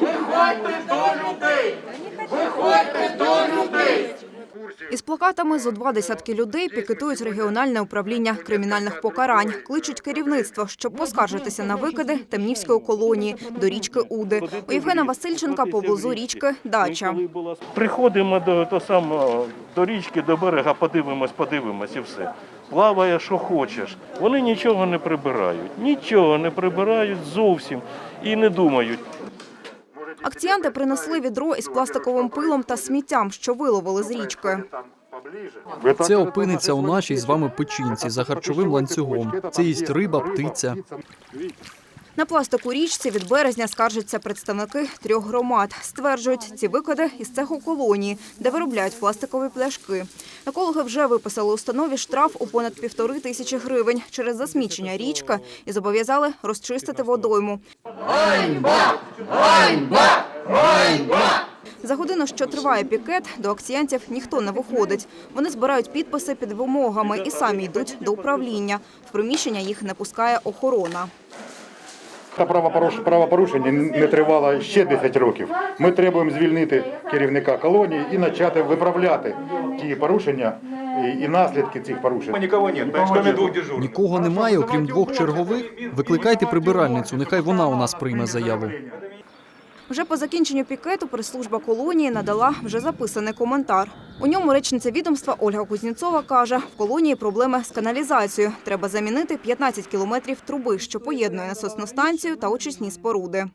Виходьте до людей! Виходьте до людей! Із плакатами зо два десятки людей пікетують регіональне управління кримінальних покарань. Кличуть керівництво, щоб поскаржитися на викиди Темнівської колонії до річки Уди. У Євгена Васильченка поблизу річки дача. Приходимо до, до самого, до річки, до берега, подивимось, подивимось і все. Плаває, що хочеш. Вони нічого не прибирають, нічого не прибирають зовсім і не думають. Акціянти принесли відро із пластиковим пилом та сміттям, що виловили з річки. Це опиниться у нашій з вами печінці за харчовим ланцюгом. Це їсть риба, птиця. На пластику річці від березня скаржаться представники трьох громад. Стверджують, ці викиди із цеху колонії, де виробляють пластикові пляшки. Екологи вже виписали установі штраф у понад півтори тисячі гривень через засмічення річки і зобов'язали розчистити водойму. За годину, що триває пікет, до акціянтів ніхто не виходить. Вони збирають підписи під вимогами і самі йдуть до управління. В приміщення їх не пускає охорона. Та правопоруш- правопорушення не тривало ще 10 років. Ми требуємо звільнити керівника колонії і почати виправляти ті порушення і, наслідки цих порушень. Нікого немає, окрім двох чергових. Викликайте прибиральницю, нехай вона у нас прийме заяву. Вже по закінченню пікету прес-служба колонії надала вже записаний коментар. У ньому речниця відомства Ольга Кузнєцова каже, в колонії проблеми з каналізацією. Треба замінити 15 кілометрів труби, що поєднує насосну станцію та очисні споруди.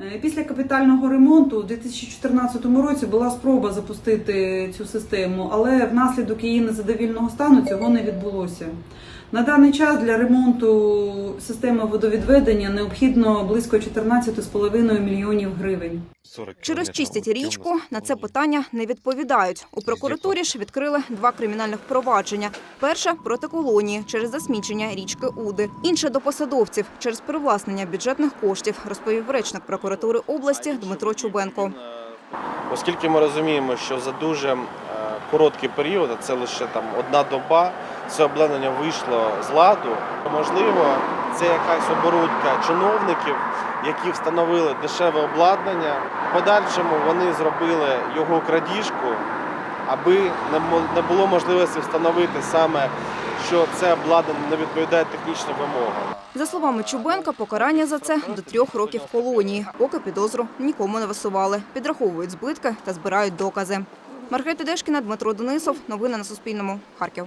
Е, Після капітального ремонту у 2014 році була спроба запустити цю систему, але внаслідок її незадовільного стану цього не відбулося. На даний час для ремонту системи водовідведення необхідно близько 14,5 мільйонів гривень. Чи розчистять річку? На це питання не відповідають. У прокуратурі ж відкрили два кримінальних провадження. Перше – проти колонії через засмічення річки Уди. Інше – до посадовців через привласнення бюджетних коштів, розповів речник прокуратури області Дмитро Чубенко. Оскільки ми розуміємо, що за дуже е, короткий період, а це лише там одна доба, це обладнання вийшло з ладу. Можливо, це якась оборудка чиновників, які встановили дешеве обладнання. В подальшому вони зробили його крадіжку, аби не було можливості встановити саме, що це обладнання не відповідає технічним вимогам. За словами Чубенка, покарання за це до трьох років колонії. Поки підозру нікому не висували. Підраховують збитки та збирають докази. Маргарита Дешкіна, Дмитро Денисов. Новини на Суспільному. Харків.